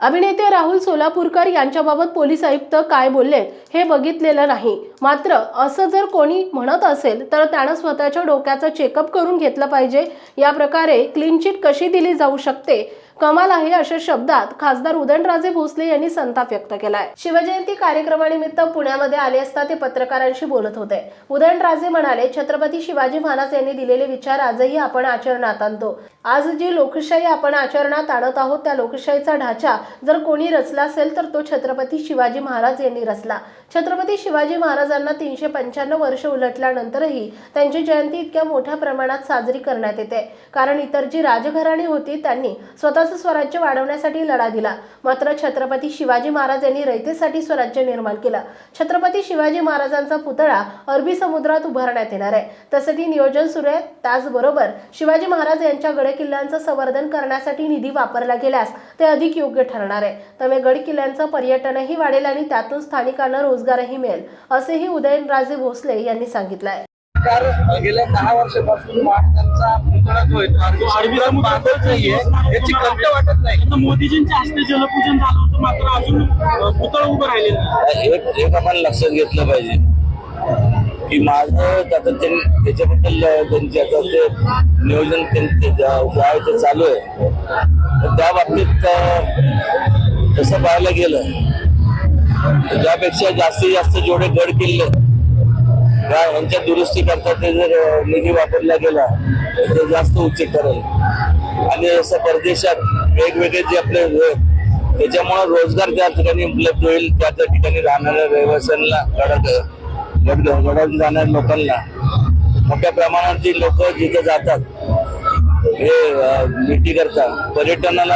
अभिनेते राहुल सोलापूरकर यांच्याबाबत पोलीस आयुक्त काय बोलले हे बघितलेलं नाही. मात्र असं जर कोणी म्हणत असेल तर त्यानं स्वतःच्या डोक्याचं चेकअप करून घेतलं पाहिजे. या प्रकारे क्लीन चिट कशी दिली जाऊ शकते? कमाल आहे अशा शब्दात खासदार उदयनराजे भोसले यांनी संताप व्यक्त केलाय. शिवजयंती कार्यक्रमानिमित्त पुण्यामध्ये आले असता ते पत्रकारांशी बोलत होते. उदयनराजे म्हणाले छत्रपती शिवाजी महाराज यांनी दिलेले विचार आजही आपण आचरणात आणतो. आज जी लोकशाही आपण आचरणात आणत आहोत त्या लोकशाहीचा ढाचा जर कोणी रचला असेल तर तो छत्रपती शिवाजी महाराज यांनी रचला. छत्रपती शिवाजी महाराजांना तीनशे पंच्याण्णव वर्ष उलटल्यानंतरही त्यांची जयंती इतक्या मोठ्या प्रमाणात साजरी करण्यात येते. कारण इतर जी राजघराणी होती त्यांनी स्वतःचं स्वराज्य वाढवण्यासाठी लढा दिला. मात्र छत्रपती शिवाजी महाराज यांनी रयतेसाठी स्वराज्य निर्माण केलं. छत्रपती शिवाजी महाराजांचा पुतळा अरबी समुद्रात उभारण्यात येणार आहे. तसंही नियोजन सुरू आहे. त्याचबरोबर शिवाजी महाराज यांच्या गड किल्ल्यांचं संवर्धन करण्यासाठी निधी वापरला गेल्यास ते अधिक योग्य ठरणार आहे. त्यामुळे गड किल्ल्यांचं पर्यटनही वाढेल आणि त्यातून स्थानिकांना रोजगारही मिळेल असेही उदयनराजे भोसले यांनी सांगितलं आहे सरकार गेल्या दहा वर्षापासून महाराजांचा पुतळा जो नाहीये. याची खंत वाटत नाही. आता मोदीजींच्या हस्ते जलपूजन झालं होतं मात्र अजून पुतळं उभं राहिलेलं नाही. एक एक आपण लक्षात घेतलं पाहिजे की माझं त्यांनी त्याच्याबद्दल त्यांचे आता ते नियोजन त्यांचे जे जे आहे ते चालू आहे. तर त्या बाबतीत तसं पाहायला गेलं तर त्यापेक्षा जास्तीत जास्त जेवढे गड किल्ले या यांच्या दुरुस्ती करता ते जर निधी वापरला गेला तर ते जास्त उचित ठरेल. आणि असं परदेशात वेगवेगळे जे आपले त्याच्यामुळं त्याच्यामुळे रोजगार त्या ठिकाणी उपलब्ध होईल त्या त्या ठिकाणी राहणाऱ्या रहिवाशांना घडत गड गडात जाणाऱ्या लोकांना मोठ्या प्रमाणात जी लोक जिथे जातात हे भेटी करता पर्यटनाला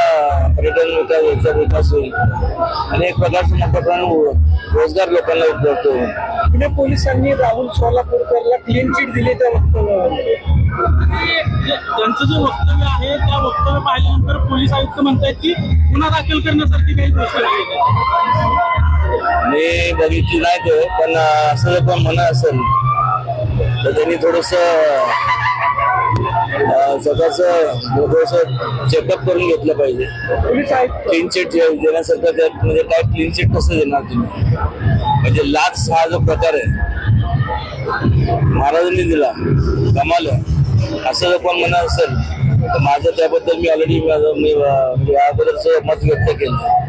पर्यटन विकास याचा विकास होईल. आणि एक प्रकारचं मोठ्या प्रमाणात रोजगार लोकांना उपलब्ध होईल पुणे पोलिसांनी राहुल सोलापूरकरला क्लीन चिट दिली त्या वक्तव्यावर. त्यांचं जे वक्तव्य आहे त्या वक्तव्य पाहिल्यानंतर पोलीस आयुक्त म्हणतायत की गुन्हा दाखल करण्यासारखी काही गोष्ट नाही मी बघितली नाही ते पण असं जर पण म्हणत असेल तर त्यांनी थोडस स्वतःच थोडस चेकअप करून घेतलं पाहिजे क्लीन चिट देण्यासारखं त्यात म्हणजे काय क्लीन चिट कसं देणार तुम्ही म्हणजे लाच हा जो प्रकार आहे महाराजांनी दिला कमाल असं जर कोण म्हणत असेल तर माझं त्याबद्दल मी ऑलरेडी माझं मी अं, म्हणजे या अगोदरच मत व्यक्त केलं